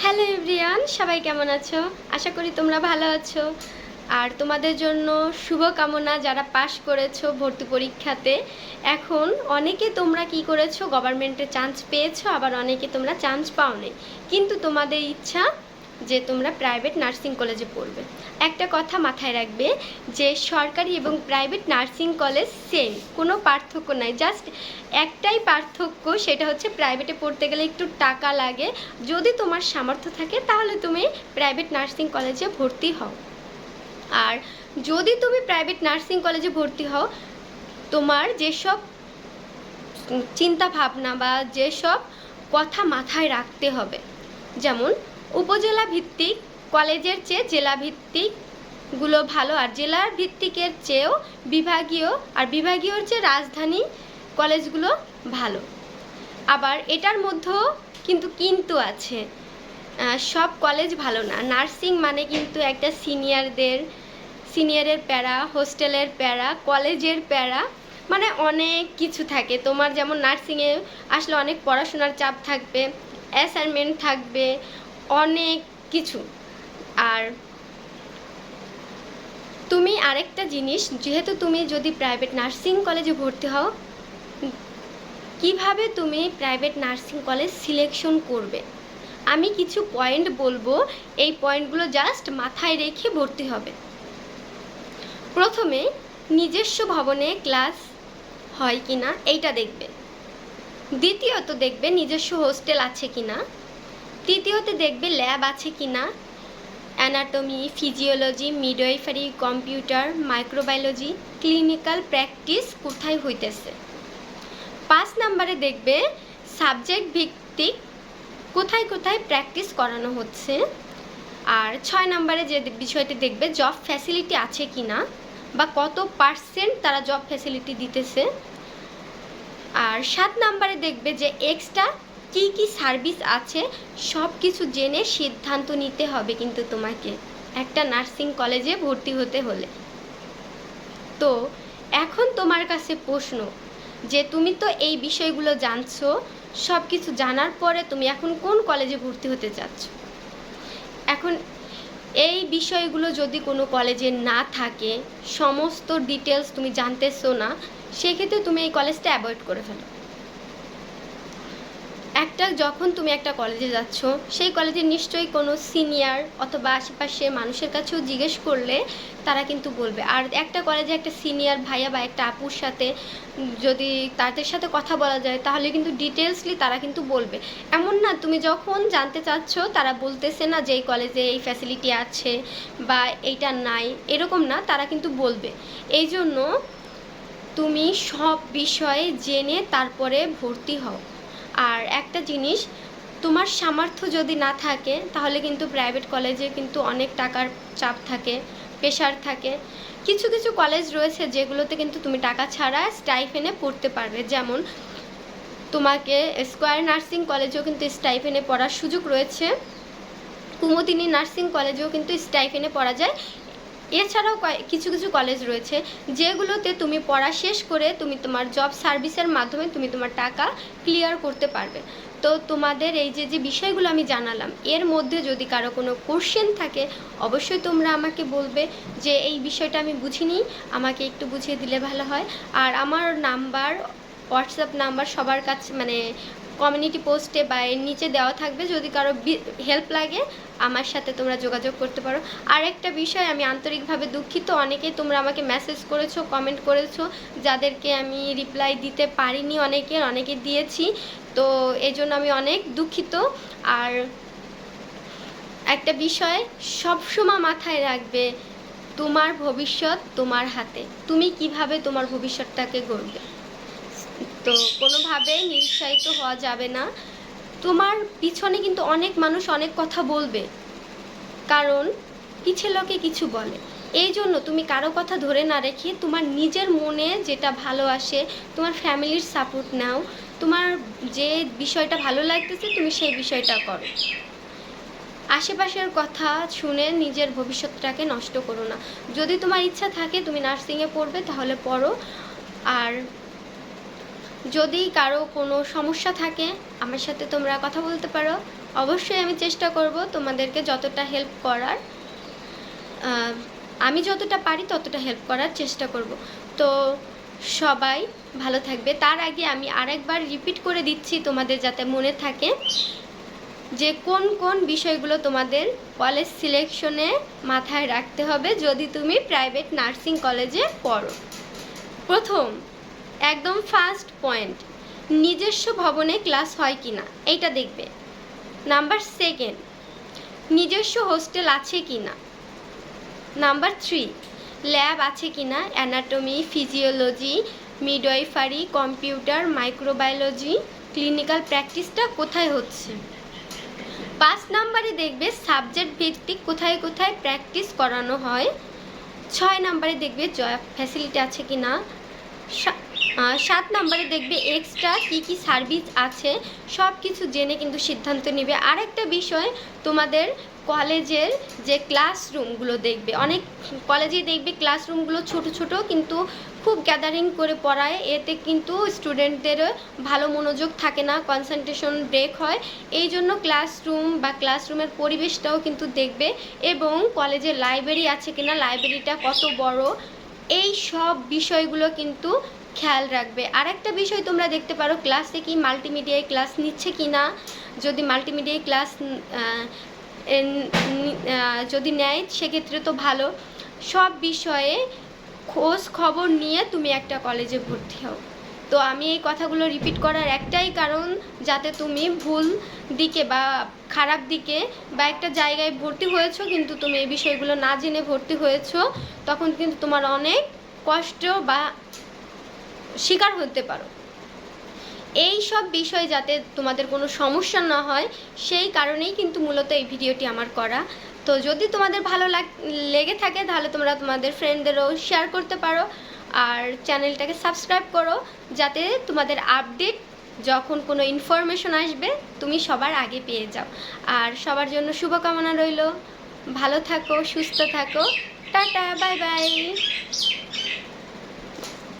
Hello everyone সবাই কেমন আছো? আশা করি তোমরা ভালো আছো। আর তোমাদের জন্য শুভকামনা যারা পাশ করেছ ভর্তি পরীক্ষাতে। এখন অনেকে তোমরা কি করেছ? গভর্নমেন্টে চান্স পেয়েছ, আবার অনেকে তোমরা চান্স পাওনি। কিন্তু তোমাদের ইচ্ছা যে তোমরা প্রাইভেট নার্সিং কলেজে পড়বে। একটা কথা মাথায় রাখবে যে সরকারি এবং প্রাইভেট নার্সিং কলেজ সেম কোনো পার্থক্য নাই। জাস্ট একটাই পার্থক্য সেটা হচ্ছে প্রাইভেটে পড়তে গেলে একটু টাকা লাগে। যদি তোমার সামর্থ্য থাকে তাহলে তুমি প্রাইভেট নার্সিং কলেজে ভর্তি হও। আর যদি তুমি প্রাইভেট নার্সিং কলেজে ভর্তি হও, তোমার যেসব চিন্তা ভাবনা বা যেসব কথা মাথায় রাখতে হবে, যেমন উপজেলা ভিত্তিক, কলেজের চেয়ে জেলা ভিত্তিকগুলো ভালো, আর জেলার ভিত্তিকের চেয়েও বিভাগীয়, আর বিভাগীয়র চেয়ে রাজধানী কলেজগুলো ভালো। আবার এটার মধ্যেও কিন্তু কিন্তু আছে। সব কলেজ ভালো না। নার্সিং মানে কিন্তু একটা সিনিয়রদের, সিনিয়রের প্যারা, হোস্টেলের প্যারা, কলেজের প্যারা মানে অনেক কিছু থাকে। তোমার যেমন নার্সিংয়ে আসলে অনেক পড়াশোনার চাপ থাকবে, অ্যাসাইনমেন্ট থাকবে অনেক কিছু। আর তুমি আরেকটা জিনিস, যেহেতু তুমি যদি প্রাইভেট নার্সিং কলেজে ভর্তি হও, কীভাবে তুমি প্রাইভেট নার্সিং কলেজ সিলেকশন করবে? আমি কিছু পয়েন্ট বলব, এই পয়েন্টগুলো জাস্ট মাথায় রেখে ভর্তি হবে। প্রথমে নিজস্ব ভবনে ক্লাস হয় কি না এইটা দেখবে। দ্বিতীয়ত দেখবে নিজস্ব হোস্টেল আছে কি না তৃতীয়তে দেখবে ল্যাব আছে কি না? Anatomy, physiology midwifery computer, microbiology, clinical practice কোথায় হইতেছে? পাঁচ নাম্বারে দেখবে সাবজেক্ট ভিত্তিক কোথায় কোথায় প্র্যাকটিস করানো হচ্ছে? আর ছয় নম্বরে যে বিষয়টি দেখবে, জব ফ্যাসিলিটি আছে কি না? বা কত পার্সেন্ট তারা জব ফ্যাসিলিটি দিতেছে? আর সাত নম্বরে দেখবে যে এক্সট্রা কি কি সার্ভিস আছে, সব কিছু জেনে সিদ্ধান্ত নিতে হবে কিন্তু তোমাকে। একটা নার্সিং কলেজে ভর্তি হতে হলে। তো, এখন তোমার কাছে প্রশ্ন যে তুমি তো এই বিষয়গুলো জানছো, সব কিছু জানার পরে তুমি এখন কোন কলেজে ভর্তি হতে চাচ্ছ? এখন এই বিষয়গুলো যদি কোনো কলেজে না থাকে, সমস্ত ডিটেলস তুমি জানতেছো না, সেক্ষেত্রে তুমি এই কলেজটা অ্যাভয়েড করে ফেলো। একটা যখন তুমি একটা কলেজে যাচ্ছ, সেই কলেজে নিশ্চয়ই কোনো সিনিয়র অথবা আশেপাশে মানুষের কাছেও জিজ্ঞেস করলে তারা কিন্তু বলবে। আর একটা কলেজে একটা সিনিয়র ভাইয়া বা একটা আপুর সাথে যদি তাদের সাথে কথা বলা যায়, তাহলে কিন্তু ডিটেলসলি তারা কিন্তু বলবে। এমন না, তুমি যখন জানতে চাচ্ছ, তারা বলতেছে না যে এই কলেজে এই ফ্যাসিলিটি আছে বা এইটা নাই, এরকম না, তারা কিন্তু বলবে। এই জন্য তুমি সব বিষয়ে জেনে তারপরে ভর্তি হও। আর একটা জিনিস, তোমার সামর্থ্য যদি না থাকে, তাহলে কিন্তু প্রাইভেট কলেজে কিন্তু অনেক টাকার চাপ থাকে প্রেশার থাকে। কিছু কিছু কলেজ রয়েছে যেগুলোতে কিন্তু তুমি টাকা ছাড়া স্টাইফেনে পড়তে পারবে। যেমন, তোমাকে স্কোয়ার নার্সিং কলেজেও কিন্তু স্টাইফেনে পড়ার সুযোগ রয়েছে। কুমুদিনী নার্সিং কলেজেও কিন্তু স্টাইফেনে পড়া যায়। এছাড়াও কিছু কিছু কলেজ রয়েছে যেগুলোতে তুমি পড়া শেষ করে তুমি তোমার জব সার্ভিসের মাধ্যমে তুমি তোমার টাকা ক্লিয়ার করতে পারবে। তো তোমাদের এই যে যে বিষয়গুলো আমি জানালাম, এর মধ্যে যদি কারও কোনো কোশ্চেন থাকে, অবশ্যই তোমরা আমাকে বলবে যে, এই বিষয়টা আমি বুঝিনি, আমাকে একটু বুঝিয়ে দিলে ভালো হয়। আর আমার নাম্বার হোয়াটসঅ্যাপ নাম্বার সবার কাছে মানে কমিউনিটি পোস্টে বা এর নিচে দেওয়া থাকবে। যদি কারও হেল্প লাগে, আমার সাথে তোমরা যোগাযোগ করতে পারো। আর একটা বিষয়, আমি আন্তরিকভাবে দুঃখিত, অনেকেই তোমরা আমাকে মেসেজ করেছ কমেন্ট করেছ, যাদেরকে আমি রিপ্লাই দিতে পারিনি অনেকের, অনেকে দিয়েছি। তো এই জন্য আমি অনেক দুঃখিত। আর একটা বিষয়, সবসময় মাথায় রাখবে, তোমার ভবিষ্যৎ তোমার হাতে। তুমি কীভাবে তোমার ভবিষ্যৎটাকে গড়বে? তো কোনোভাবেই নিরুৎসাহিত হওয়া যাবে না। তোমার পিছনে কিন্তু অনেক মানুষ অনেক কথা বলবে। কারণ পিছে লোকে কিছু বলে। এই জন্য তুমি কারও কথা ধরে না রেখে তোমার নিজের মনে যেটা ভালো আসে, তোমার ফ্যামিলির সাপোর্ট নাও। তোমার যে বিষয়টা ভালো লাগতেছে, তুমি সেই বিষয়টা করো। আশেপাশের কথা শুনে নিজের ভবিষ্যৎটাকে নষ্ট করো না। যদি তোমার ইচ্ছা থাকে, তুমি নার্সিংয়ে পড়বে, তাহলে পড়ো। আর যদি কারও কোনো সমস্যা থাকে, আমার সাথে তোমরা কথা বলতে পারো। অবশ্যই আমি চেষ্টা করব তোমাদেরকে যতটা হেল্প করার। আমি যতটা পারি ততটা হেল্প করার চেষ্টা করব। তো সবাই ভালো থাকবে। তার আগে আমি আরেকবার রিপিট করে দিচ্ছি তোমাদের যাতে মনে থাকে যে কোন কোন বিষয়গুলো তোমাদের কলেজ সিলেকশনে মাথায় রাখতে হবে যদি তুমি প্রাইভেট নার্সিং কলেজে পড়ো। প্রথম একদম ফার্স্ট পয়েন্ট নিজস্ব ভবনে ক্লাস হয় কি না এইটা দেখবে। নাম্বার সেকেন্ড নিজস্ব হোস্টেল আছে কি না নাম্বার থ্রি ল্যাব আছে কি না anatomy physiology midwifery computer microbiology clinical প্র্যাকটিসটা কোথায় হচ্ছে? পাঁচ নাম্বারে দেখবে সাবজেক্ট ভিত্তিক কোথায় কোথায় প্র্যাকটিস করানো হয়। ছয় নাম্বারে দেখবে জব ফ্যাসিলিটি আছে কি না সাত নাম্বারে দেখবে এক্সট্রা কী কী সার্ভিস আছে সব কিছু জেনে কিন্তু সিদ্ধান্ত নেবে। আরেকটা বিষয়, তোমাদের কলেজের যে ক্লাসরুমগুলো দেখবে, অনেক কলেজেই দেখবে ক্লাসরুমগুলো ছোট ছোট, কিন্তু খুব গ্যাদারিং করে পড়ায়, এতে কিন্তু স্টুডেন্টদের ভালো মনোযোগ থাকে না কনসেন্ট্রেশন ব্রেক হয়। এই জন্য ক্লাসরুম বা ক্লাসরুমের পরিবেশটাও কিন্তু দেখবে এবং কলেজে লাইব্রেরি আছে কিনা লাইব্রেরিটা কত বড়, এই সব বিষয়গুলো কিন্তু খেয়াল রাখবে। আর একটা বিষয় তোমরা দেখতে পারো ক্লাসে কি মাল্টিমিডিয়ায় ক্লাস নিচ্ছে কি না যদি মাল্টিমিডিয়ায় ক্লাস যদি নেয়, সেক্ষেত্রে তো ভালো। সব বিষয়ে খোঁজ খবর নিয়ে তুমি একটা কলেজে ভর্তি হও। তো আমি এই কথাগুলো রিপিট করার একটাই কারণ, যাতে তুমি ভুল দিকে বা খারাপ দিকে বা একটা জায়গায় ভর্তি হয়েছো, কিন্তু তুমি এই বিষয়গুলো না জেনে ভর্তি হয়েছো, তখন কিন্তু তোমার অনেক কষ্ট বা শিকার হতে পারো। এই সব বিষয় যাতে তোমাদের কোনো সমস্যা না হয়, সেই কারণেই কিন্তু মূলত এই ভিডিওটি আমার করা। তো যদি তোমাদের ভালো লাগ থাকে, তাহলে তোমরা তোমাদের ফ্রেন্ডদেরও শেয়ার করতে পারো। আর চ্যানেলটাকে সাবস্ক্রাইব করো, যাতে তোমাদের আপডেট যখন কোনো ইনফরমেশন আসবে, তুমি সবার আগে পেয়ে যাও। আর সবার জন্য শুভকামনা রইল। ভালো থাকো, সুস্থ থাকো। Tata bye bye